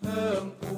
เพิ่ม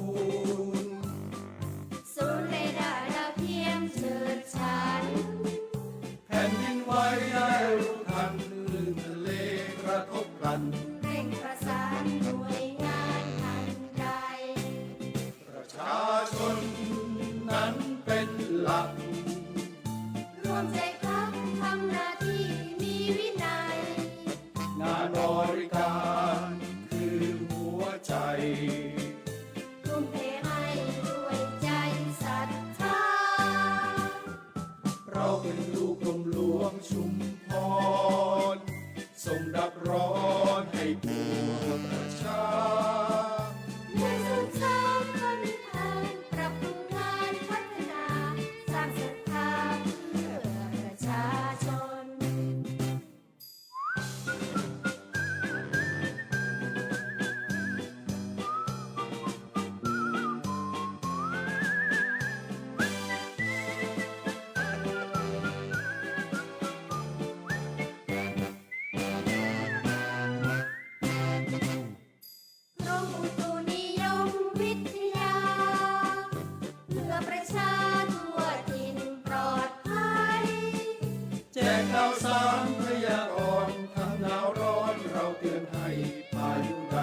แจกข่าวสารพยากรณ์ทั้งหนาวร้อนเราเตือนให้พายุใด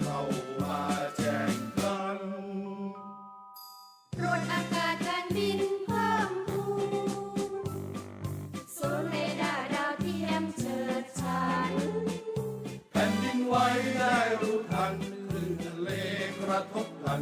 เข้ามาแจ้งกันตรวจอากาศการบินเพิ่มพูนศูนย์เรดาร์ดาวเทียมเฉิดฉายแผ่นดินไหวได้รู้ทันคลื่นทะเลกระทบกัน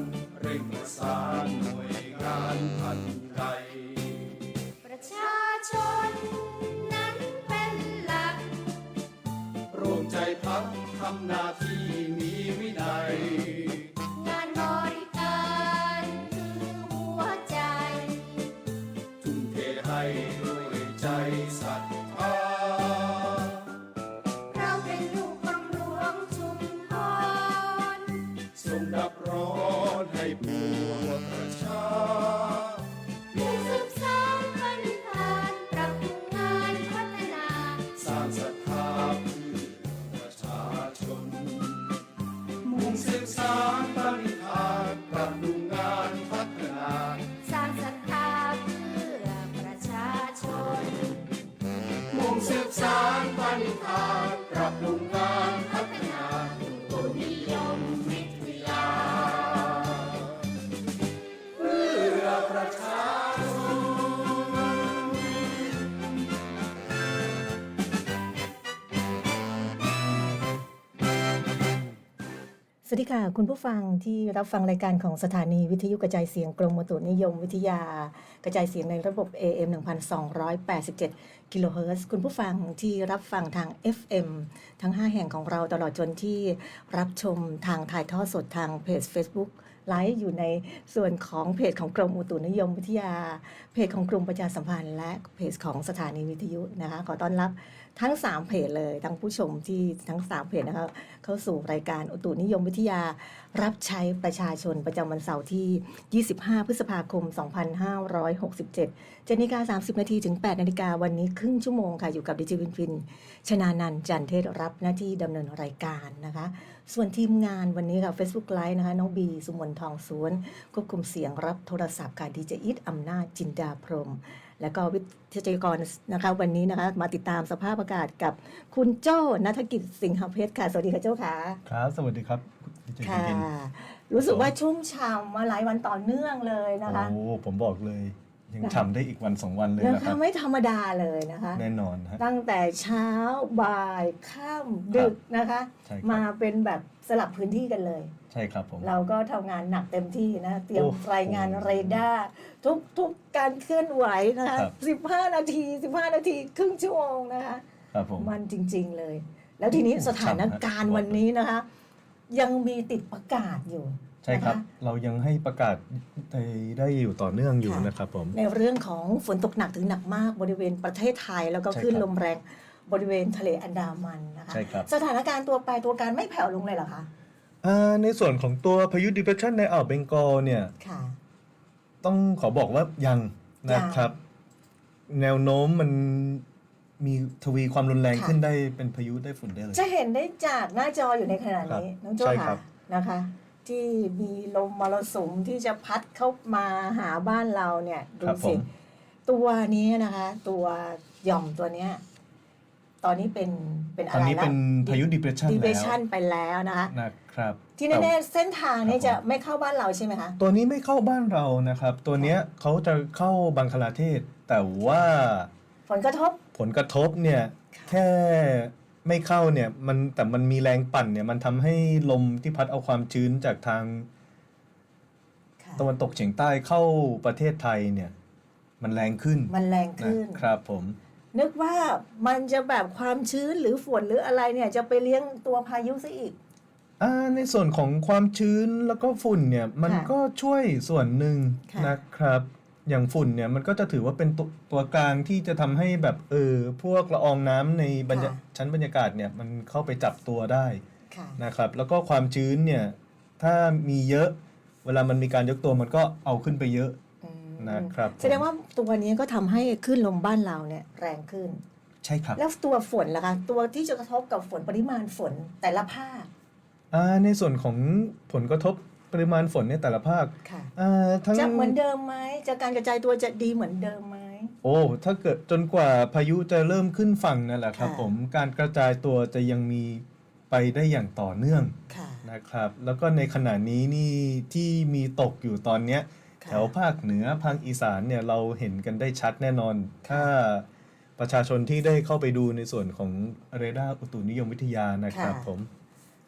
ดีค่ะ คุณผู้ฟังที่รับฟังรายการของสถานีวิทยุกระจายเสียงกรมอุตุนิยมวิทยา กระจายเสียงในระบบ AM 1287 กิโลเฮิรตซ์คุณผู้ฟังที่รับฟังทาง FM ทั้ง 5 แห่งของเราตลอดจนที่รับชมทางถ่ายทอดสดทางเพจ Facebook ไลฟ์อยู่ในส่วนของเพจของกรมอุตุนิยมวิทยา เพจของกรมประชาสัมพันธ์ และเพจของสถานีวิทยุนะคะขอต้อนรับ ทั้ง 3 เพจเลยทั้งผู้ชมที่ทั้ง 3 เพจนะคะเข้าสู่รายการอุตุนิยมวิทยารับใช้ประชาชนประจำวันเสาร์ที่ 25 พฤษภาคม 2567 7นาฬิกา 30 นาทีถึง 8 นาฬิกาวันนี้ครึ่งชั่วโมงค่ะ อยู่กับดิจิวินฟิน ชนานันจันเทศรับหน้าที่ดำเนินรายการนะคะ ส่วนทีมงานวันนี้ค่ะ Facebook Live นะคะ น้องบี สุมนทองสวน ควบคุมเสียงรับโทรศัพท์ค่ะดีเจอิทอำนาจจินดาพรม แล้วก็วิทยากรนะคะ วันนี้นะคะ มาติดตามสภาพอากาศกับคุณโจ้นัฐกิจสิงหเพชรค่ะ สวัสดีค่ะโจ้ค่ะ ครับ สวัสดีครับดีเจค่ะกินรู้สึกว่าชุ่มฉ่ำมาหลายวันต่อเนื่องเลยนะคะ โอ้ผมบอกเลยยังค่ะฉ่ำได้อีกวันสองวันเลยนะนะคคะรับไม่ธรรมดาเลยนะคะ แน่นอนฮะตั้งแต่เช้าบ่ายค่ำดึกนะคะใช่ครับมาเป็นแบบสลับพื้นที่กันเลย ใช่ครับผม เราก็ทำงานหนักเต็มที่นะ เตรียมโอ้โหรายงานเรดาร์ทุกทุกการเคลื่อนไหวนะคะครับ 15 นาที 15 นาที ครึ่งชั่วโมงนะคะ ครับผม มันจริง ๆเลย แล้วทีนี้โอ้โหสถานการณ์ฉ่ำฮะวันนี้นะคะ ยังมีติดประกาศอยู่ใช่ครับ นะะ เรายังให้ประกาศได้ได้อยู่ต่อเนื่องอยู่ค่ะ นะครับผม ในเรื่องของฝนตกหนักถึงหนักมากบริเวณประเทศไทย แล้วก็ใช่คลื่นครับลมแรงบริเวณทะเลอันดามันนะคะ ใช่ครับ สถานการณ์ตัวไปตัวการไม่แผ่วลงเลยเหรอคะ อ่าในส่วนของตัวพายุ depression ในอ่าวเบงกอลเนี่ย ค่ะ ต้องขอบอกว่ายังนะครับ แนวโน้มมันมีทวีความรุนแรงค่ะขึ้นได้เป็นพายุได้ฝุ่นได้เลย จะเห็นได้จากหน้าจออยู่ในขณะนี้ครับน้องโจ้ใช่ครัค่ะบ นะคะ ที่มีลมมรสุมที่จะพัดเข้ามาหาบ้านเราเนี่ยดูครับผสิม ตัวนี้นะคะ ตัวหย่อมตัวเนี้ย ตอนนี้เป็นเป็นตอะอนไรนี้ละเป็นพายุ depression ดีเพแล้วชันไปแล้วนะคะนะครับที่แน่ๆเส้นทางนี้ครับผมจะไม่เข้าบ้านเราใช่ไหมคะ ตัวนี้ไม่เข้าบ้านเรานะครับ ตัวเนี้ยเขาจะเข้าบังคลาเทศ แต่ว่าผลกระทบ ผลกระทบเนี่ยค่ะแค่ไม่เข้าเนี่ยมันแต่มันมีแรงปั่นเนี่ยมันทำให้ลมที่พัดเอาความชื้นจากทางค่ะตะวันตกเฉียงใต้เข้าประเทศไทยเนี่ยมันแรงขึ้นมันแรงนะขึ้นครับผม นึกว่ามันจะแบบความชื้นหรือฝนหรืออะไรเนี่ยจะไปเลี้ยงตัวพายุซะอีก อ่าในส่วนของความชื้นแล้วก็ฝุ่นเนี่ยมันค่ะก็ช่วยส่วนหนึ่งค่ะ นะครับ อย่างฝุ่นเนี่ยมันก็จะถือว่าเป็นตัวตัวกลางที่จะทำให้แบบเออพวกละอองน้ำในบรรยาชั้นบรรยากาศเนี่ยมันเข้าไปจับตัวได้ค่ะ นะครับ แล้วก็ความชื้นเนี่ยถ้ามีเยอะ เวลามันมีการยกตัวมันก็เอาขึ้นไปเยอะอืม นะครับผมแสดงว่าตัวนี้ก็ทำให้ขึ้นลมบ้านเราเนี่ยแรงขึ้น ใช่ครับ แล้วตัวฝนล่ะคะตัวที่จะกระทบกับฝนปริมาณฝนแต่ละภาคอ่าในส่วนของผลกระทบปริมาณฝนในแต่ละภาคค่ะอ่าทั้งจะเหมือนเดิมไหมจะการกระจายตัวจะดีเหมือนเดิมไหมโอ้ถ้าเกิดจนกว่าพายุจะเริ่มขึ้นฝั่งนั่นแหละครับค่ะผมการกระจายตัวจะยังมีไปได้อย่างต่อเนื่องค่ะนะครับ แล้วก็ในขณะนี้นี่ที่มีตกอยู่ตอนเนี้ยค่ะ แถวภาคเหนือภาคอีสานเนี่ยเราเห็นกันได้ชัดแน่นอน ถ้าประชาชนที่ได้เข้าไปดูในส่วนของเรดาร์อุตุนิยมวิทยานะครับผม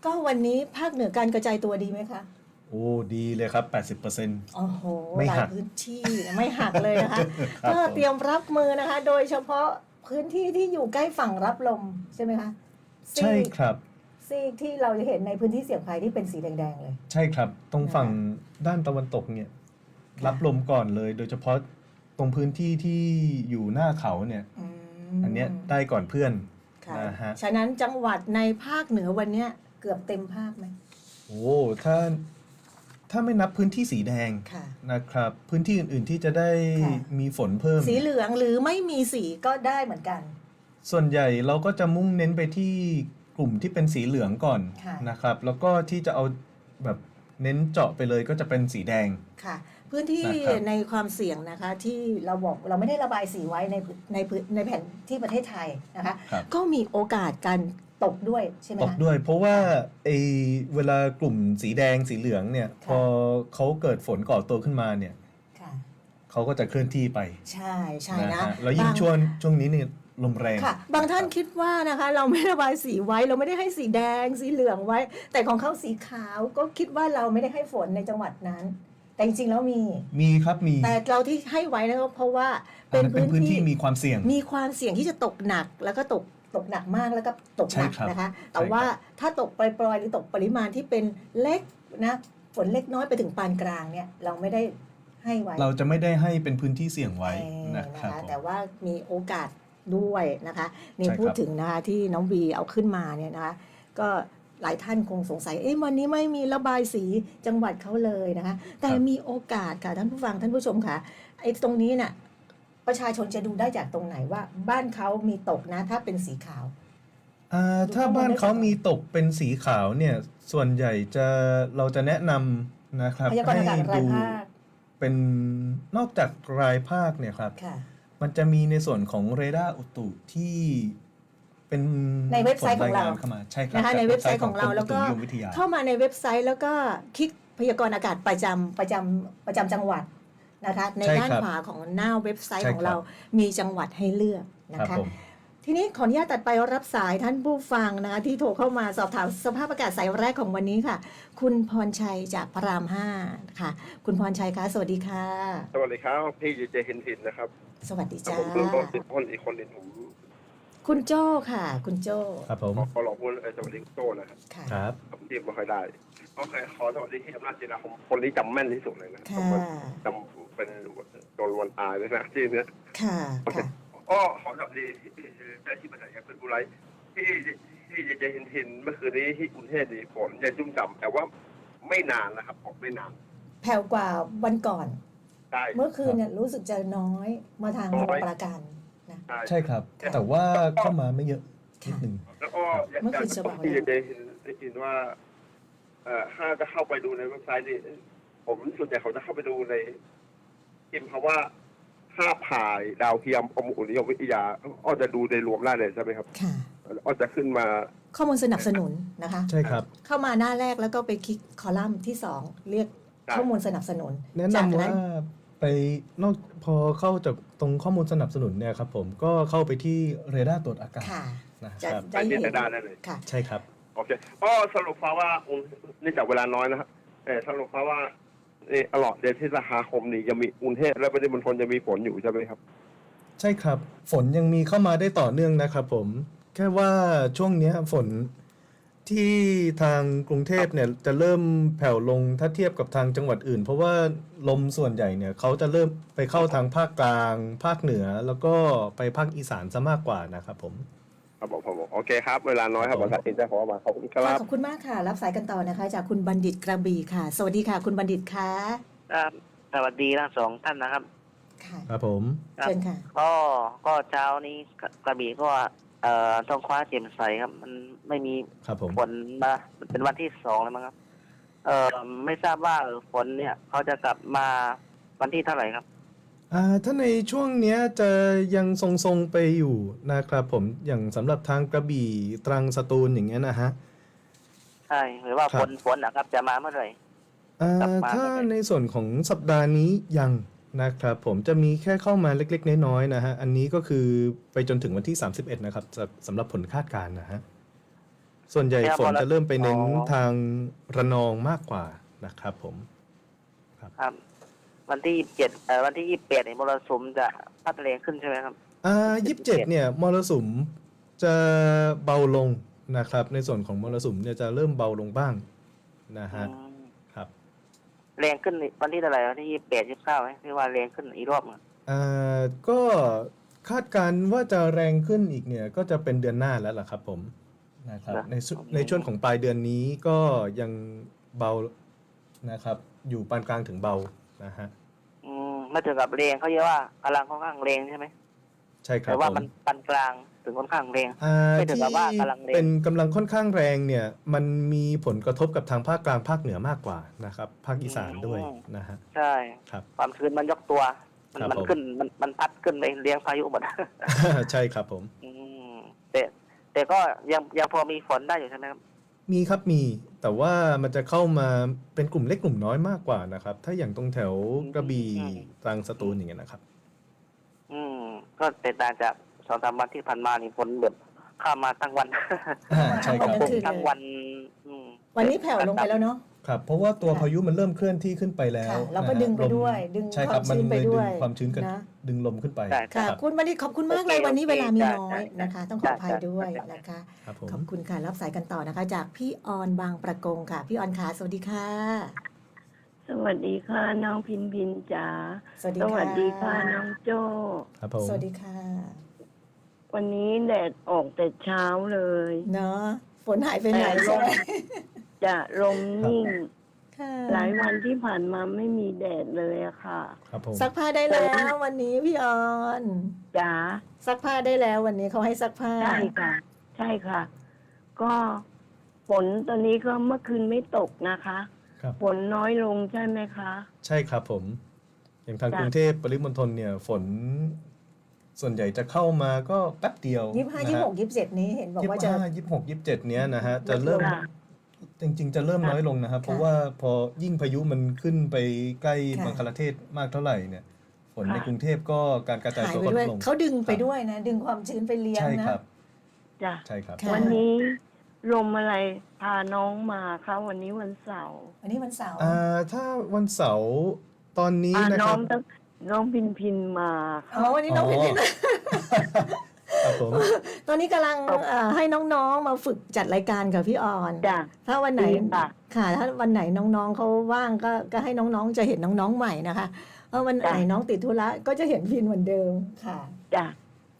ก็วันนี้ภาคเหนือการกระจายตัวดีไหมคะ โอ้ดีเลยครับ 80%โอ้โหไม่หลาหัยกพื้นที่ไม่หักเลยนะคะครับก็ผมเตรียมรับมือนะคะ โดยเฉพาะพื้นที่ที่อยู่ใกล้ฝั่งรับลมใช่ไหมคะซีกใช่ครับซีกที่เราจะเห็นในพื้นที่เสี่ยงภัยที่เป็นสีแดงๆเลย ใช่ครับ ตรงนะคะฝั่งด้านตะวันตกเนี่ยค่ะ รับลมก่อนเลย โดยเฉพาะตรงพื้นที่ที่อยู่หน้าเขาเนี่ยอืมอันเนี้ยได้ก่อนเพื่อน ค่ะนะฮะ ฉะนั้นจังหวัดในภาคเหนือวันเนี้ยเกือบเต็มภาคไหมโอ้ถ้าถ้าไม่นับพื้นที่สีแดงค่ะ นะครับ พื้นที่อื่นๆที่จะได้ค่ะ มีฝนเพิ่ม สีเหลืองหรือไม่มีสีก็ได้เหมือนกัน ส่วนใหญ่เราก็จะมุ่งเน้นไปที่กลุ่มที่เป็นสีเหลืองก่อนค่ะ นะครับ แล้วก็ที่จะเอาแบบเน้นเจาะไปเลยก็จะเป็นสีแดง ค่ะ พื้นที่นะครับ ในความเสี่ยงนะคะ ที่เราบอกเราไม่ได้ระบายสีไว้ในพื้นในพื้นในแผ่นที่ประเทศไทยนะคะ ครับ ก็มีโอกาสการตกด้วยใช่ไหมตกคะ ด้วยเพราะว่าไอเวลากลุ่มสีแดงสีเหลืองเนี่ย ค่ะ พอเขาเกิดฝนก่อตัวขึ้นมาเนี่ยค่ะ เขาก็จะเคลื่อนที่ไปใช่ใช่นะนะฮะแล้วยิ่งบาช่วงช่วงนี้เนี่ยลมแรง ค่ะ บางท่านคิดว่านะคะ เราไม่ระบายสีไว้ เราไม่ได้ให้สีแดงสีเหลืองไว้ แต่ของเขาสีขาวก็คิดว่าเราไม่ได้ให้ฝนในจังหวัดนั้น แต่จริงๆแล้วมี มีครับมีแต่เราที่ให้ไว้นะครับเพราะว่าอัเป็นนนั้นเป็นพื้พื้นนที่ที่มีความเสี่ยง มีความเสี่ยงที่จะตกหนักแล้วก็ตกตกหนักมากแล้วก็ตกหนักใช่ครับนะคะ แต่ใช่ครับว่าถ้าตกปล่อยๆหรือตกปริมาณที่เป็นเล็กนะฝนเล็กน้อยไปถึงปานกลางเนี่ยเราไม่ได้ให้ไว้ เราจะไม่ได้ให้เป็นพื้นที่เสี่ยงไว้เออนะนะครับคะผมแต่ว่ามีโอกาสด้วยนะคะนี่ใช่ครับพูดถึงนะคะที่น้องบีเอาขึ้นมาเนี่ยนะคะก็ หลายท่านคงสงสัยเอ๊ะวันนี้ไม่มีระบายสีจังหวัดเขาเลยนะคะแต่มีโอกาสค่ะท่านผู้ฟังท่านผู้ชมค่ะไอ้ตรงนี้น่ะประชาชนจะดูได้จากตรงไหนว่า บ้านเขามีตกนะถ้าเป็นสีขาวอ่าถ้าดูข้อมูลบ้านได้เขาก่อนมีตกเป็นสีขาวเนี่ยส่วนใหญ่จะเราจะแนะนำนะครับพยากรณ์อากาศรายภาคเป็นนอกจากรายภาคเนี่ยครับค่ะมันจะมีในส่วนของเรดาร์อุตุที่ เป็นในเว็บไซต์ของเราผลยงนเข้ามาใช่ครับนะคะจากในเว็บไซต์ของเรากมแล้วก็อุตุนิยมวิทยาเข้ามาในเว็บไซต์แล้วก็คลิกพยากรณ์อากาศประจำประจำประจำจังหวัดนะคะในใช่ด้านครับขวาของหน้าเว็บไซต์ใช่ของครับเรามีจังหวัดให้เลือกนะครับคะผมทีนี้ขออนุญาตตัดไปรับสายท่านผู้ฟังนะคะที่โทรเข้ามาสอบถามสภาพอากาศสายแรกของวันนี้ค่ะ คุณพรชัยจากพระรามห้าค่ะ คุณพรชัยคะสวัสดีค่ะ สวัสดีครับพี่เจเห็นหินนะครับ สวัสดีจ้าผมเพิ่งต้นติดคนอีกคนหนึ่งผม คุณโจ้ค่ะ คุณโจ้ครับผมขอขอหลอกพูดเอ่อสวัสดีคุณโจ้นะครับค่ะ ครับผมที่ไม่ค่อยได้โอเคขอสวัสดีที่อำนาจจิราผมคนนี้จำแม่นที่สุดเลยนะค่ะจำเป็นโดนวันตายเลยนะที่เนี้ยค่ะค่ะ อ้อขอสวัสดีที่ได้ที่มาจากแอปเปิลบูไลท์ที่ที่เจเห็นหินเมื่อคืนนี้ที่กรุงเทพนี่ฝนยังจุ่มจำแต่ว่าไม่นานนะครับออกไม่นานแผ่วกว่าวันก่อน ใช่ เมื่อคืนเนี่ยรู้สึกจะน้อยมาทางสมุทรปราการนะ ใช่ใช่ครับ แต่ว่าเข้ามาไม่เยอะนิดหนึ่งแล้วก็อยากเมื่อจะคืนจะบอกที่เจเห็นได้ยินว่าเอ่อถ้าจะเข้าไปดูในเว็บไซต์นี่ผมส่วนใหญ่เขาจะเข้าไปดูในพิมพ์คำว่าภาพถ่ายดาวเทียมกรมอุตุนิยมวิทยาอ้อจะดูในรวมได้เลยใช่ไหมครับค่ะ อ้อจะขึ้นมา ข้อมูลสนับสนุนนะคะ ใช่ครับ เข้ามาหน้าแรกแล้วก็ไปคลิกคอลัมน์ที่2เรียกครับข้อมูลสนับสนุนแนะจากนำนั้ว่าน ไปนอกพอเข้าจากตรงข้อมูลสนับสนุนเนี่ยครับผมก็เข้าไปที่เรดาร์ตรวจอากาศค่ะนะจะครับได้ไปที่เห็นได้ได้เลย ค่ะ ใช่ครับ โอเคก็สรุปมาว่าอืมเนื่องจากเวลาน้อยนะครับเออสรุปมาว่าเออตลอดเดือนพฤษภาคมนี้จะมีกรุงเทพและปริมณฑลจะมีฝนอยู่ใช่ไหมครับ ใช่ครับ ฝนยังมีเข้ามาได้ต่อเนื่องนะครับผม แค่ว่าช่วงเนี้ยฝน ที่ทางกรุงเทพเนี่ยจะเริ่มแผ่วลงถ้าเทียบกับทางจังหวัดอื่น เพราะว่าลมส่วนใหญ่เนี่ยเขาจะเริ่มไปเข้าทางภาคกลาง ภาคเหนือแล้วก็ไปภาคอีสานซะมากกว่านะครับผมครับผมผมโอเคครับ เวลาน้อยครับครับภาษาอินจะขอมาขอบคุณคค่ะรับขอบคุณมากค่ะ รับสายกันต่อนะคะ จากคุณบัณฑิตกระบี่ค่ะ สวัสดีค่ะ คุณบัณฑิตค่ะครับสวัสดีทั้งสองท่านนะครับ ค่ะครับผมครับเชิญค่ะก็ก็เช้านี้กระกระบี่ก็ เอ่อต้องคว้าเจียมใสครับ มันไม่มีครับผม ฝนมาเป็นวันที่สองแล้วมั้งครับ เอ่อไม่ทราบว่าเออฝนเนี่ยเขาจะกลับมาวันที่เท่าไหร่ครับ อ่าถ้าในช่วงเนี้ยจะยังทรงๆไปอยู่นะครับผมอย่างสำหรับทางกระบี่ตรังสตูลอย่างเงี้ยนะฮะ ใช่หรือว่าครับ ฝนฝนนะครับ จะมาเมื่อไหร่ อ่า กลับมาถ้าเมื่อไหร่ในส่วนของสัปดาห์นี้ยัง นะครับผมจะมีแค่เข้ามาเล็กๆ น้อยๆนะฮะ อันนี้ก็คือไปจนถึงวันที่ 31 นะครับสำสำหรับผลคาดการณ์นะฮะ ส่วนใหญ่ฝนจะเริ่มไปเน้นทางระนองมากกว่านะครับผม ครับ วันที่ยี่สิบเจ็ดเอ่อวันที่ยี่สิบแปดเนี่ยมรสุมจะพัดแรงขึ้นใช่ไหมครับ อ่ายี่สิบเจ็ดเนี่ยมรสุมจะเบาลงนะครับ ในส่วนของมรสุมเนี่ยจะเริ่มเบาลงบ้างนะฮะ อืมครับ แรงขึ้นวันที่เท่าไหร่วันที่ยี่สิบแปดยี่สิบเก้าไหมที่ว่าแรงขึ้นอีกรอบหนึ่งอ่าก็คาดการณ์ว่าจะแรงขึ้นอีกเนี่ยก็จะเป็นเดือนหน้าแล้วล่ะครับผมนะครับในสุในช่วงของปลายเดือนนี้ก็ยังเบานะครับ อยู่ปานกลางถึงเบานะฮะอืมไม่ถึงกับแรงเขาเรียกว่ากำลังค่อนข้างแรงใช่ไหมใช่ครัแต่บว่าผมมันปานกลาง ถึงค่อนข้างแรง อ่าไม่ถึงที่กับว่ากำลังแรง เป็นกำลังค่อนข้างแรงเนี่ย มันมีผลกระทบกับทางภาคกลางภาคเหนือมากกว่านะครับ ภาคอีสานด้วยนะฮะ ใช่ครับความชื้นมันยกตัว มันครับมันผม ขึ้นมันมันพัดขึ้นไปเลี้ยงพายุหมด ใช่ครับผม อืมแต่แต่ก็ยังยังพอมีฝนได้อยู่ใช่ไหมครับ มีครับมีแต่ว่ามันจะเข้ามาเป็นกลุ่มเล็กกลุ่มน้อยมากกว่านะครับ ถ้าอย่างตรงแถวกระบี่อืม ตรังสตูลอย่างเงี้ยนะครับ อืม ก็แตกต่างจาก สองสามวันที่ผ่านมานี่ฝนแบบเข้ามาทั้งวันอ่าใช่ครับทั้งคืนทั้งวันอืม วันนี้แผ่วลงไปแล้วเนาะ ครับ เพราะว่าตัวค่ะพายุมันเริ่มเคลื่อนที่ขึ้นไปแล้วค่ะแล้วก็นะฮะดึงไปลมด้วยดึงใช่ครับความชื้นมัไปเลยด้วยดึงความชื้นกันนะ ดึงลมขึ้นไปใช่ ค่ะ รับคุณบัณฑิตขอบคุณมากเลยโอเควันนี้เวลามีได้น้อยได้นะคะ ต้องขออภัยได้ด้วยได้นะคะ ครับผม ขอบคุณค่ะ รับสายกันต่อนะคะ จากพี่ออนบางประกงค่ะ พี่ออนขาสวัสดีค่ะ สวัสดีค่ะ น้องพินพินจ๋าสวัสดีสค่ะวัสดีค่ะ น้องโจ้ ครับผม สวัสดีค่ะ วันนี้แดดออกแต่เช้าเลยเนาะฝนหายไปไหนใช่ไหมจะลมนิ่ง ค่ะหลายวันที่ผ่านมาไม่มีแดดเลยอะค่ะครับผมซักผ้าได้แล้ววันนี้พี่ออนจ๋าซักผ้าได้แล้ววันนี้เขาให้ซักผ้า ใช่ค่ะ ใช่ค่ะ ก็ฝนตอนนี้ก็เมื่อคืนไม่ตกนะคะ ครับฝนน้อยลงใช่ไหมคะ ใช่ครับผม อย่างทางจ้ะ กรุงเทพปริมณฑลเนี่ย ฝน ส่วนใหญ่จะเข้ามาก็แป๊บเดียวยี่สิบห้ายี่สิบหกยี่สิบเจ็ดนี้เห็นบอกยี่ว่าสิจะบห้ายี่สิบหกยี่สิบเจ็ดเนี้ยนะฮะจะเริ่มค่ะจริงๆ จะเริ่มค่ะน้อยลงนะครับ เพราะค่ะว่าพอยิ่งพายุมันขึ้นไปใกล้ค่ะบังคลาเทศมากเท่าไหร่เนี่ยฝนในค่ะกรุงเทพก็การกระจายหายตัวไปก็ลด้วยดลงเขาดึงไปครับด้วยนะ ดึงความชื้นไปเลี้ยงใช่นะครับจ้ะใช่ครับค่ะวันนี้ลมอะไรพาน้องมาคะวันนี้วันเสาร์วันนี้วันเสาร์อ่าถ้าวันเสาร์ตอนนี้อ่านะน้คอรังบต้อง น้องพินพินมาอ๋อวันนี้น้องอ๋อพินพิน ครับผมตอนนี้กำลังเอ่อให้น้องๆมาฝึกจัดรายการกับพี่ออน จ้ะ ถ้าวันไหนดีค่ะค่ะ ถ้าวันไหนน้องๆเขาว่างก็ก็ให้น้องๆจะเห็นน้องๆใหม่นะคะเพราะวันไหนจ้ะ น้องติดธุระก็จะเห็นพินเหมือนเดิมค่ะจ้ะ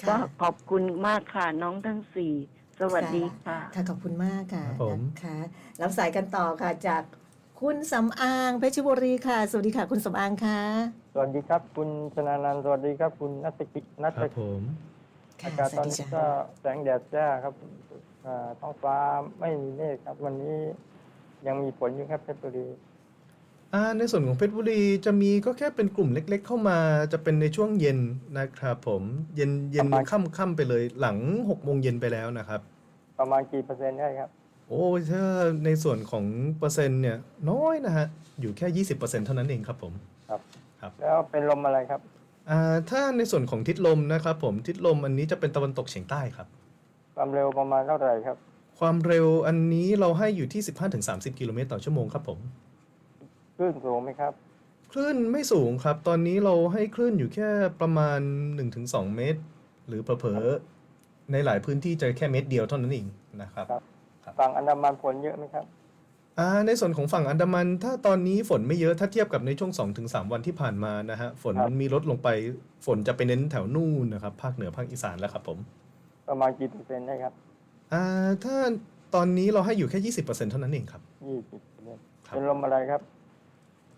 ก็ค่ะ ขอบคุณมากค่ะ น้องทั้งสี่ สวัสดีค่ะ ค่ะขอบคุณมากค่ะครับผม นะคะรับสายกันต่อค่ะจากคุณสำอางเพชรบุรีค่ะ สวัสดีค่ะ คุณสำอางค่ะ สวัสดีครับ คุณชนานันท์สวัสดีครับ คุณนัทกิจนัทครับผมค่ะอากาศสตอวันสดีนี้จ้ะก็แสงแดดจ้าครับอ่าท้องฟ้าไม่มีเมฆครับ วันนี้ยังมีฝนอยู่ครับเพชรบุรีอ่าในส่วนของเพชรบุรีจะมีก็แค่เป็นกลุ่มเล็ก ๆ เข้ามาจะเป็นในช่วงเย็นนะครับผมเย็นเย็นประมาณค่ำค่ำไปเลยหลัง6กโมงเย็นไปแล้วนะครับ ประมาณกี่เปอร์เซ็นต์ได้ครับ โอ้ยถ้าในส่วนของเปอร์เซ็นต์เนี่ยน้อยนะฮะ อยู่แค่20%เท่านั้นเองครับผม ครับครับ แล้วเป็นลมอะไรครับ อ่าถ้าในส่วนของทิศลมนะครับผมทิศลมอันนี้จะเป็นตะวันตกเฉียงใต้ครับ ความเร็วประมาณเท่าไหร่ครับ ความเร็วอันนี้เราให้อยู่ที่ 15-30 กิโลเมตรต่อชั่วโมงครับผม คลื่นสูงไหมครับ คลื่นไม่สูงครับ ตอนนี้เราให้คลื่นอยู่แค่ประมาณ 1-2 เมตร หรือเผลอๆในหลายพื้นที่จะแค่เมตรเดียวเท่านั้นเองนะครับ ครับ ฝั่งอันดามันฝนเยอะไหมครับ อ่าในส่วนของฝั่งอันดามัน ถ้าตอนนี้ฝนไม่เยอะถ้าเทียบกับในช่วง 2-3 วันที่ผ่านมานะฮะฝนครับมันมีลดลงไป ฝนจะไปเน้นแถวนู่นนะครับภาคเหนือภาคอีสานแล้วครับผม ประมาณกี่เปอร์เซ็นต์ได้ครับอ่าถ้าตอนนี้เราให้อยู่แค่ 20%เท่านั้นเองครับ ยี่สิบเปอร์เซ็นต์ครับ เป็นลมอะไรครับ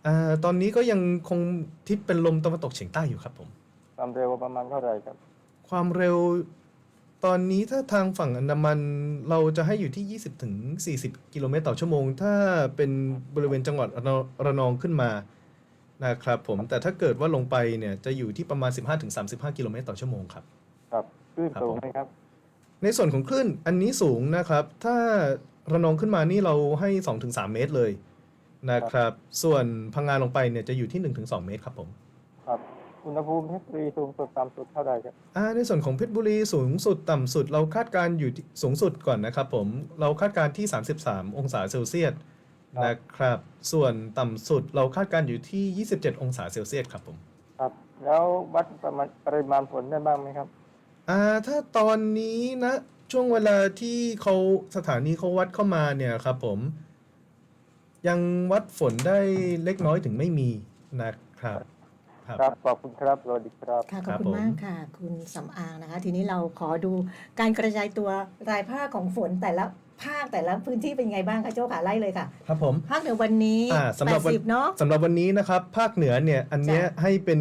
อ่าตอนนี้ก็ยังคงทิศเป็นลมตะวันตกเฉียงใต้อยู่ครับผม ความเร็วประมาณเท่าไหร่ครับ ความเร็ว ตอนนี้ถ้าทางฝั่งอันดามันเราจะให้อยู่ที่ 20ถึง40 กิโลเมตรต่อชั่วโมง ถ้าเป็นบริเวณจังหวัดระนองระนองขึ้นมานะครับผมแต่ถ้าเกิดว่าลงไปเนี่ยจะอยู่ที่ประมาณ 15ถึง35 กิโลเมตรต่อชั่วโมงครับ ครับคลื่นครับสูงผมไหมครับ ในส่วนของคลื่นอันนี้สูงนะครับ ถ้าระนองขึ้นมานี่เราให้2-3เมตรเลยนะครับ ส่วนพังงานลงไปเนี่ยจะอยู่ที่1-2เมตรครับผมครับ อุณหภูมิเพชรบุรีสูงสุดต่ำสุดเท่าไหร่ครับอ่าในส่วนของเพชรบุรีสูงสุดต่ำสุด เราคาดการณ์อยู่ที่สูงสุดก่อนนะครับผมเราคาดการณ์ที่ 33 องศาเซลเซียสนะครับ ส่วนต่ำสุดเราคาดการณ์อยู่ที่ 27 องศาเซลเซียสครับผมครับ แล้ววัดประมาณปริมาณฝนได้บ้างไหมครับอ่าถ้าตอนนี้นะ ช่วงเวลาที่เขาสถานีเขาวัดเข้ามาเนี่ยครับผม ยังวัดฝนได้เล็กน้อยถึงไม่มีนะครับ ครับครับขอบคุณครับสวัสดีครับ ค่ะขครัอบบคุณผมมากค่ะ คุณสำอางนะคะ ทีนี้เราขอดูการกระจายตัวรายภาคของฝนแต่ละภาคแต่ละพื้นที่เป็นไงบ้างคะโจ้ค่ะไล่เลยค่ะ ครับผมภาคเหนือวันนี้อ่าสำหรับวัน80เนาะ สำหรับวันนี้นะครับ ภาคเหนือเนี่ยอันเนี้ยจ้ะให้เป็น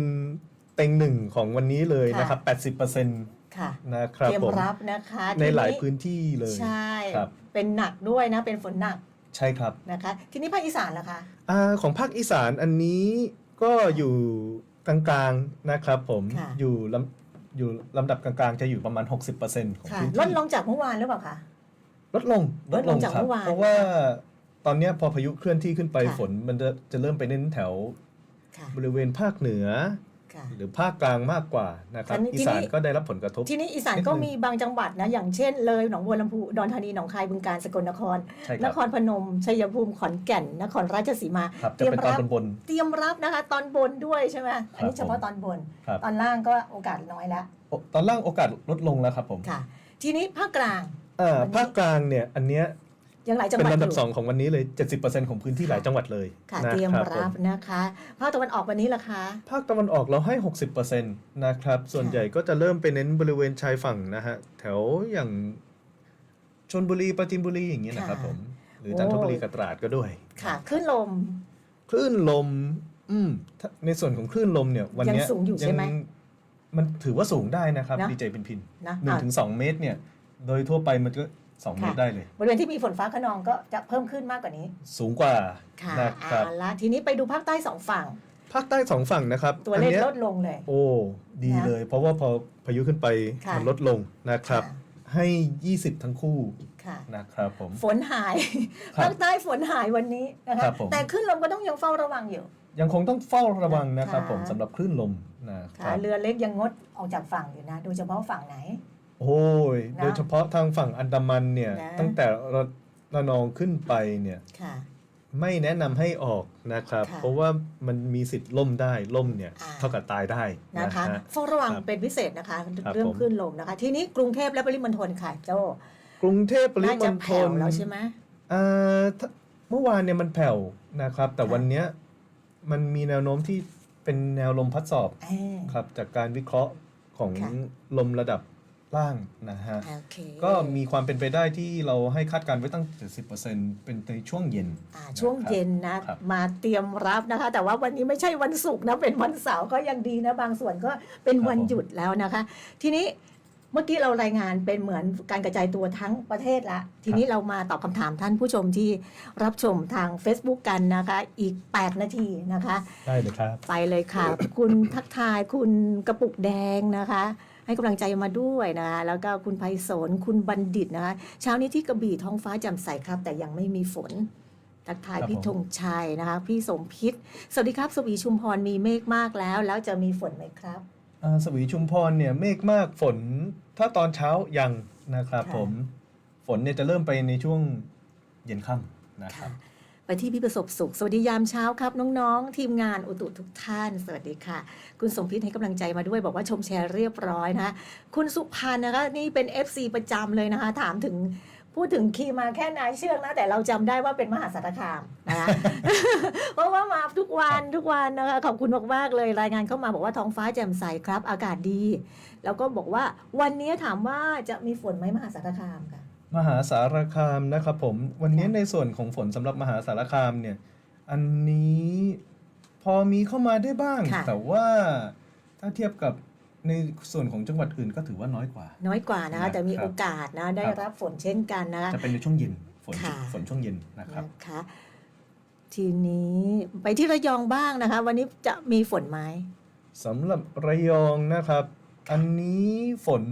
เต็งหนึ่งของวันนี้เลยค่ะ นะครับ 80%ค่ะนะครับเตรียมผมรับนะคะในหลายทีพื้นที่เลยใช่ครับเป็นหนักด้วยนะเป็นฝนหนักใช่ครับนะคะ ทีนี้ภาคอีสานล่ะคะ อาของภาคอีสานอันนี้ก็อยู่ กลางๆนะครับผมค่ะ อยู่ลำอยู่ลำดับกลางๆ จะอยู่ประมาณ 60%ของค่ะพื้นลดที่ลงจากเมื่อวานหรือเปล่าคะ ลดลงลดลงจากครับเมื่อวานเพราะว่าตอนเนี้ยพอพายุเคลื่อนที่ขึ้นไปค่ะ ฝนมันจะจะเริ่มไปเน้นแถวค่ะ บริเวณภาคเหนือ ค่ะหรือภาคกลางมากกว่านะครับทีนี้อีสานก็ได้รับผลกระทบ ทีนี้อีสานนิดนึงก็มีบางจังหวัดนะอย่างเช่นเลยหนองบัวลำพูอุดอนธานีหนองคายบึงกาฬสกลนครใช่คนรับครพนมชัยภูมิขอนแก่น นครราชสีมาครับเตจะรียมเป็นตอนรับบนเตรียมรับนะคะ ตอนบนด้วยใช่ไหมอันนี้ครับเฉพาะตอนบนๆครับตอนล่างก็โอกาสน้อยแล้วโอ้ตอนล่างโอกาสลดลงแล้วครับผมค่ะ ทีนี้ภาคกลางอ่าวันนี้ภาคกลางเนี่ยอันเนี้ย ยังหลายจังหเป็นวัดลำดับยู่สองของวันนี้เลย 70%ของพื้นที่หลายจังหวัดเลยค่ะนะเตรียมคบรับผภาคตะวันออกเราให้ 60%นะครับ ส่วนค่ะใหญ่ก็จะเริ่มไปเน้นบริเวณชายฝั่งนะฮะแถวอย่างชนบุรีปราจีนบุรีอย่างเงี้ยนะครับผมหรือจันทบุรีกับตราดก็ด้วย ค่ะขึ้นลม คลื่นลม อืมถ้าในส่วนของคลื่นลมเนี่ย วันเนี้ยังสูงอยู่ใช่ไหมมันถือว่าสูงได้นะครับนะดีเจพินพินนะหนึ่งอะถึงสองเมตรเนี่ย โดยทั่วไปมันก็ สองเมตรค่ะได้เลย บริเวณที่มีฝนฟ้าขนองก็จะเพิ่มขึ้นมากกว่านี้ สูงกว่าค่ะนะครับ เอาละทีนี้ไปดูภาคใต้สองฝั่ง ภาคใต้สองฝั่งนะครับตัวเลขอันนี้ยลดลงเลย โอ้ ดีนะเลย เพราะว่าพอพายุขึ้นไปค่ะ มันลดลงนะครับ ค่ะให้ 20 ทั้งคู่ค่ะ นะครับผม ฝนหาย ครับภาคใต้ฝนหายวันนี้นะคะครับผม แต่ขึ้นลมก็ต้องยังเฝ้าระวังอยู่ ยังคงต้องเฝ้าระวังนะครับค่ะผมสำหรับคลื่นลมนะคค่ะรับ เรือเล็กยังงดออกจากฝั่งอยู่นะ โดยเฉพาะฝั่งไหน โอ้ย นะโดยเฉพาะทางฝั่งอันดามันเนี่ย นะ ตั้งแต่ระระนองขึ้นไปเนี่ย ค่ะ ไม่แนะนำให้ออกนะครับ ค่ะเพราะว่ามันมีสิทธิ์ล่มได้ล่มเนี่ย อ่า เท่ากับตายได้นะนะคะฮะ เฝ้าระวังครับเป็นพิเศษนะคะ ครับเรื่องผม ขึ้นลมนะคะ ทีนี้กรุงเทพและปริมณฑลค่ะโจ้กรุงเทพปริน่ามจะณฑแผ่วลแล้วใช่ไหม อ่าถ้าเมื่อวานเนี่ยมันแผ่วนะครับ แต่ค่ะ วันเนี้ยมันมีแนวโน้มที่เป็นแนวลมพัดสอบเอ้ยครับ จากการวิเคราะห์ของค่ะ ลมระดับ ล่างนะฮะ โอเคก็มีความเป็นไปได้ที่เราให้คาดการณ์ไว้ตั้ง 70%เป็นในช่วงเย็น อ่าช่วงเย็นนะ ครับมาเตรียมรับนะคะ แต่ว่าวันนี้ไม่ใช่วันศุกร์นะ เป็นวันเสาร์ก็ยังดีนะ บางส่วนก็เป็นครับวันผมหยุดแล้วนะคะ ทีนี้เมื่อกี้เรารายงานเป็นเหมือนการกระจายตัวทั้งประเทศละ ทีนี้เรามาตอบคำถามท่านผู้ชมที่รับชมทาง Facebook กันนะคะ อีก 8 นาทีนะคะ ได้เลยครับ ไปเลยค่ะ คุณทักทายคุณกระปุกแดงนะคะ ให้กำลังใจมาด้วยนะคะแล้วก็คุณไพศาลคุณบัณฑิตนะคะเช้านี้ที่กระบี่ท้องฟ้าแจ่มใสครับ แต่ยังไม่มีฝนทักทายครับพี่ผมธงชัยนะคะ พี่สมพิษสวัสดีครับ สวีชุมพรมีเมฆมากแล้ว แล้วจะมีฝนไหมครับอ่าสวีชุมพรเนี่ยเมฆมากฝน ถ้าตอนเช้ายังนะครับค่ะผมฝนเนี่ยจะเริ่มไปในช่วงเย็นค่ำนะครับ ไปที่พี่ประสบสุข สวัสดียามเช้าครับ น้องๆ ทีมงานอุตุทุกท่าน สวัสดีค่ะ คุณสมพิษให้กำลังใจมาด้วย บอกว่าชมแชร์เรียบร้อยนะ คุณสุพันนะคะนี่เป็น FC ประจำเลยนะคะ ถามถึงพูดถึงคีมาแค่นายเชือกนะ แต่เราจำได้ว่าเป็นมหาสารคามนะคะเพราะว่ามาทุกวันทุกวันนะคะขอบคุณมากๆเลยรายงานเข้ามาบอกว่าท้องฟ้าแจ่มใสครับ อากาศดี แล้วก็บอกว่าวันนี้ถามว่าจะมีฝนไหมมหาสารคามค่ะ มหาสารคามนะครับผมวันนี้ในส่วนของฝนสำหรับมหาสารคามเนี่ยอันนี้พอมีเข้ามาได้บ้าง ค่ะ แต่ว่าถ้าเทียบกับในส่วนของจังหวัดอื่นก็ถือว่าน้อยกว่า น้อยกว่านะครัคะบแต่มีโอกาสนะได้ครับ รับฝนเช่นกันนะคะจะเป็นในช่วงเย็นฝนค่ะ ฝนช่วงเย็นนะครับ นะคะทีนี้ไปที่ระยองบ้างนะคะ วันนี้จะมีฝนไหม สำหรับระยองนะครับ อันนี้ฝน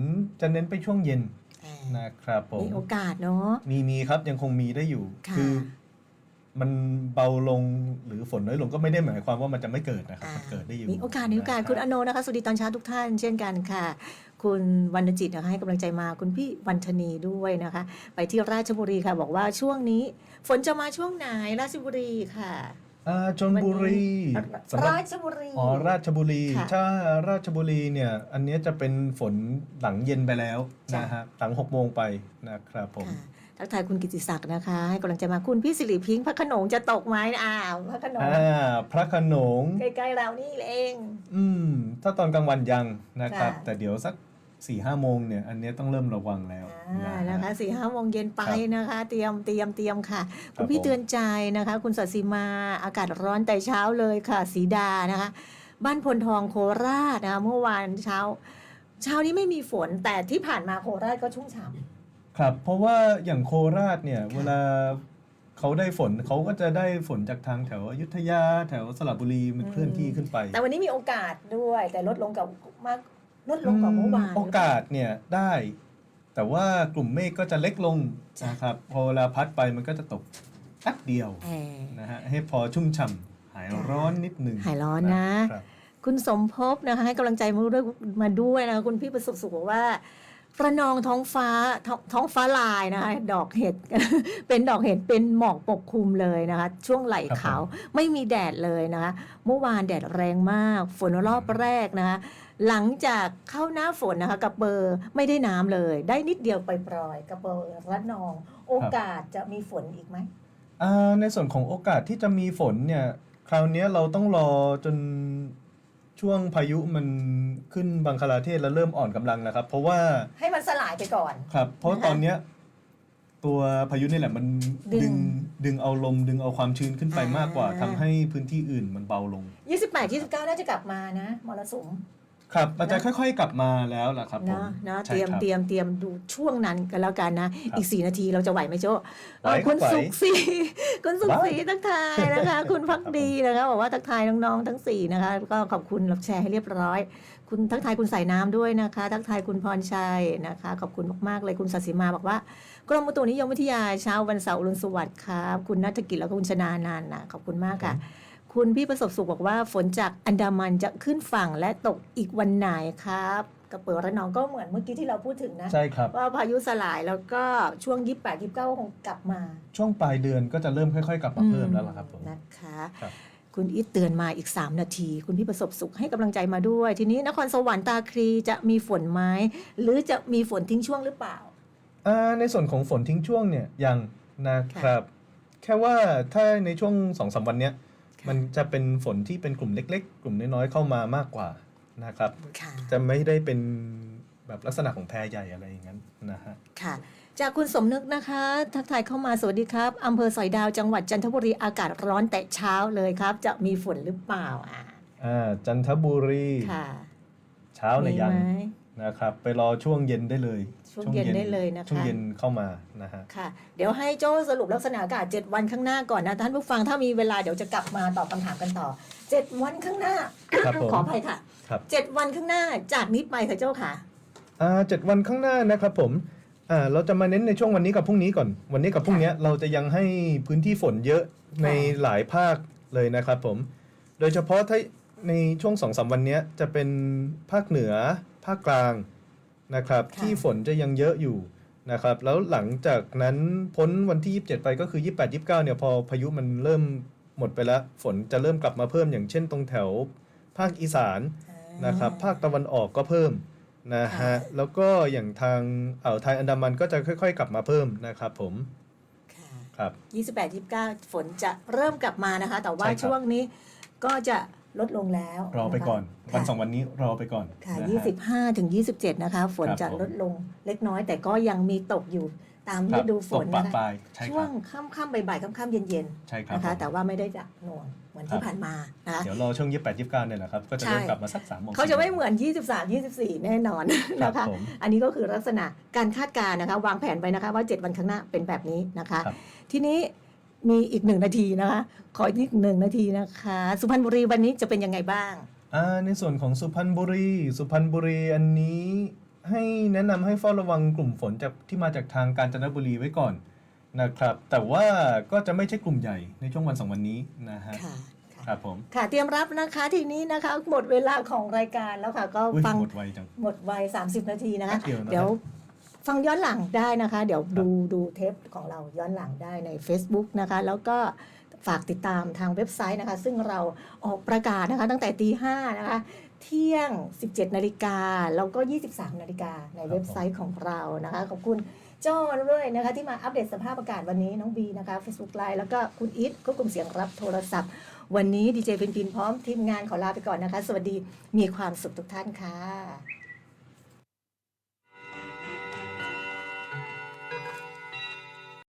จะเน้นไปช่วงเย็น นะครับผมมีโอกาสเนาะมีมีครับยังคงมีได้อยู่ค่ะอมันเบาลงหรือฝนน้อยลงก็ไม่ได้หมายความว่ามันจะไม่เกิดนะครับอ่ามันเกิดได้อยู่มีโอกาสมีโอกาสนะรับคุณอโนนะคะสวัสดีตอนเช้าทุกท่านเช่นกันค่ะ คุณวรรณจิตนะคะให้กำลังใจมาคุณพี่วันธนีด้วยนะคะ ไปที่ราชบุรีค่ะ บอกว่าช่วงนี้ ฝนจะมาช่วงไหนราชบุรีค่ะ อ่าชนบุรีสำหรับราชบุรี อ๋อราชบุรี ค่ะ ถ้าราชบุรีเนี่ย อันเนี้ยจะเป็นฝนหลังเย็นไปแล้วจ้ะนะฮะหลังหกโมงไปนะครับผม ค่ะทักทายคุณกิติศักดิ์นะคะ ให้กำลังใจมาคุณพี่สิริพิงค์พระโขนงจะตกไหมอ้าวพระโขนงอ่า พระโขนง ใกล้ๆเรานี่เอง อืม ถ้าตอนกลางวันยังนะครับ ค่ะ แต่เดี๋ยวสัก สี่ห้าโมงเนี่ยอันเนี้ยต้องเริ่มระวังแล้วอ่านะนะฮะคะสี่ห้าโมงเย็นไปครับนะคะ เตรียมเตรียมเตรียมค่ะครัคุบณพี่ผมเตือนใจนะคะ คุณสัตย์สีมาอากาศร้อนแต่เช้าเลยค่ะ สีดานะคะ บ้านพลทองโคราชนะคะเมื่อวานเช้า เช้านี้ไม่มีฝนแต่ที่ผ่านมาโคราชก็ชุ่มฉ่ครับ เพราะว่าอย่างโคราชเนี่ยเวลาเขาได้ฝนเขาก็จะได้ฝนจากทางแถวอยุธยาแถวสระบุรีมันเคลื่อนที่ขึ้นไปำแต่วันนี้มีโอกาสด้วยแต่ลดลงกับมาก ลดลงกว่าเมื่อวานโอกาสเนี่ยได้ แต่ว่ากลุ่มเมฆก็จะเล็กลงนะครับพอเวลาพัดไปมันก็จะตกแป๊บเดียวเออนะฮะให้พอชุ่มฉ่ำหายร้อนนิดหนึ่งหายร้อนนะครับคุณสมภพนะคะให้กำลังใจมาด้วยมาด้วยนะคะคุณพี่ประสบสุขบอกว่าระนองท้องฟ้าท้องท้องฟ้าลายนะคะดอกเห็ดเป็นดอกเห็ดเป็นหมอกปกคลุมเลยนะคะ ช่วงไหล่ครับเขาไม่มีแดดเลยนะคะเมื่อวานแดดแรงมากฝนรอบแรกนะคะ หลังจากเข้าหน้าฝนนะคะกับเบอร์ไม่ได้น้ำเลย ได้นิดเดียวไปปล่อยๆกับเบอร์ระนอง โอกาสจะมีฝนอีกไหมอ่าในส่วนของโอกาสที่จะมีฝนเนี่ยคราวเนี้ยเราต้องรอจนช่วงพายุมันขึ้นบังคลาเทศแล้วเริ่มอ่อนกำลังนะครับ เพราะว่าให้มันสลายไปก่อนครับ เพราะนะคะตอนเนี้ยตัวพายุนี่แหละมันดึงดึงดึงเอาลมดึงเอาความชื้นขึ้นไปอ่ามมากกว่าทำให้พื้นที่อื่นมันเบาลง 28 29 น่าจะกลับมานะมรสุม ครับมันจะนะค่อยๆ กลับมาแล้วล่ะครับผมเนาะเนาะใช่เตรียมครับ เตรียมเตรียมดูช่วงนั้นกันแล้วกันนะ ครับอีกสี่นาทีเราจะไหวไหมโจ้ไหวครับคุณไหวสุขศรีคุณสุขศรีไหวทักทายนะคะ คุณพักดีนะคะบอกว่าทักทายน้องๆทั้งสี่นะคะ ก็ขอบคุณรับแชร์ให้เรียบร้อย คุณทักทายคุณสายน้ำด้วยนะคะ ทักทายคุณพรชัยนะคะ ขอบคุณมากๆเลยคุณสัสิมาบอกว่ากรมอุตุนิยมวิทยาเช้าวันเสาร์อรุณสวัสดิ์ครับคุณนัฐกิจแล้วก็คุณชนานานนะขอบคุณมากค่ะ คุณพี่ประสบสุขบอกว่าฝนจากอันดามันจะขึ้นฝั่งและตกอีกวันไหนครับกระเปิดระนองก็เหมือนเมื่อกี้ที่เราพูดถึงนะ ใช่ครับ ว่าพายุสลายแล้วก็ช่วง28 29คงกลับมา ช่วงปลายเดือนก็จะเริ่มค่อยๆ กลับมาเพิ่มแล้วล่ะครับผมนะคะครับคุณอีทเตือนมาอีก 3 นาที คุณพี่ประสบสุขให้กำลังใจมาด้วย ทีนี้นครสวรรค์ตาครีจะมีฝนไหมหรือจะมีฝนทิ้งช่วงหรือเปล่าอ่าในส่วนของฝนทิ้งช่วงเนี่ยยังนะครับ แค่ว่าถ้าในช่วงสองสามวันเนี้ยค่ะ มันจะเป็นฝนที่เป็นกลุ่มเล็ก ๆ กลุ่มน้อยๆเข้ามามากกว่านะครับ ค่ะ จะไม่ได้เป็นแบบลักษณะของแพรใหญ่อะไรอย่างนั้นนะฮะ ค่ะ จากคุณสมนึกนะคะ ทักทายเข้ามาสวัสดีครับอำเภอสอยดาวจังหวัดจันทบุรีอากาศร้อนแต่เช้าเลยครับ จะมีฝนหรือเปล่าอะอ่าจันทบุรี ค่ะ เช้าในยยังมีไหม นะครับไปรอช่วงเย็นได้เลยช่วงเย็นได้เลยนะคะช่วงเย็นเข้ามานะฮะค่ะ เดี๋ยวให้โจ้สรุปลักษณะอากาศ 7 วันข้างหน้าก่อนนะท่านผู้ฟังถ้ามีเวลาเดี๋ยวจะกลับมาตอบคำถามกันต่อ 7 วันข้างหน้าครับผมขออภัยค่ะครับ7วันข้างหน้าจากนี้ไปค่ะโจ้ค่ะอ่าเจ็ดวันข้างหน้านะครับผมอ่าเราจะมาเน้นในช่วงวันนี้กับพรุ่งนี้ก่อน วันนี้กับพรุ่งนี้เราจะยังให้พื้นที่ฝนเยอะในหลายภาคเลยนะครับผม โดยเฉพาะถ้า ในช่วงสองสามวันเนี้ยจะเป็นภาคเหนือภาคกลางนะครับค่ะที่ฝนจะยังเยอะอยู่นะครับแล้วหลังจากนั้นพ้นวันที่ 27 ไปก็คือ 28 29เนี่ยพอพายุมันเริ่มหมดไปแล้ว ฝนจะเริ่มกลับมาเพิ่มอย่างเช่นตรงแถวภาคอีสานนะครับภาคตะวันออกก็เพิ่มนะค่ะฮะแล้วก็อย่างทางอ่าวไทยอันดามันก็จะค่อย ๆ กลับมาเพิ่มนะครับผมค่ะครับ28 29 ฝนจะเริ่มกลับมานะคะ แต่ว่าใช่ครับช่วงนี้ก็จะ ลดลงแล้วรอไปก่อนะคะวันสองค่ะวันนี้รอไปก่อนค่ะนะฮะ25 ถึง 27 นะคะ ฝนครับจะผมลดลงเล็กน้อย แต่ก็ยังมีตกอยู่ตามครัฤบดูฝตนกปะนะคะปลายใช่ช่ควรังบค่ำๆบ่ายๆค่ำๆเย็นใช่ๆครับนะคะผมแต่ว่าไม่ได้จะหน่วงเหมือนที่ครับผ่านมานะคะเดี๋ยวรอช่วง 28 29เนี่ยนะครับ ก็จะใช่เริ่มกลับมาสัก3โมงเขาจะไม่เหมือน 23 24 แน่นอนครับนะคะผมอันนี้ก็คือลักษณะการคาดการณ์นะคะ วางแผนไปนะคะว่า 7 วันข้างหน้าเป็นแบบนี้นะคะครับทีนี้ มีอีกหนึ่งนาทีนะคะ ขออีกหนึ่งนาทีนะคะ สุพรรณบุรีวันนี้จะเป็นยังไงบ้าง อ่าในส่วนของสุพรรณบุรี สุพรรณบุรีอันนี้ให้แนะนำให้เฝ้าระวังกลุ่มฝนจากที่มาจากทางกาญจนบุรีไว้ก่อนนะครับ แต่ว่าก็จะไม่ใช่กลุ่มใหญ่ในช่วงวันสองวันนี้นะฮะค่ะครับผมค่ะ เตรียมรับนะคะทีนี้นะคะ หมดเวลาของรายการแล้วค่ะ ก็อุ้ยฟังหมดไวจัง หมดวัย30 นาทีนะคะแป๊บเดียวนะครับ เดี๋ยว ฟังย้อนหลังได้นะคะ เดี๋ยวดูดูเทปของเราย้อนหลังได้ใน Facebook นะคะ แล้วก็ฝากติดตามทางเว็บไซต์นะคะ ซึ่งเราออกประกาศนะคะ ตั้งแต่ตีห้านะคะ เที่ยง 17 นาฬิกาแล้วก็ 23 นาฬิกาในเว็บไซต์ของเรานะคะ ขอบคุณโจ้ด้วยนะคะ ที่มาอัปเดตสภาพอากาศวันนี้น้องบีนะคะ Facebook Live แล้วก็คุณอีทควบคุมเสียงรับโทรศัพท์ วันนี้ดีเจพินพินพร้อมทีมงานขอลาไปก่อนนะคะ สวัสดีมีความสุขทุกท่านค่ะ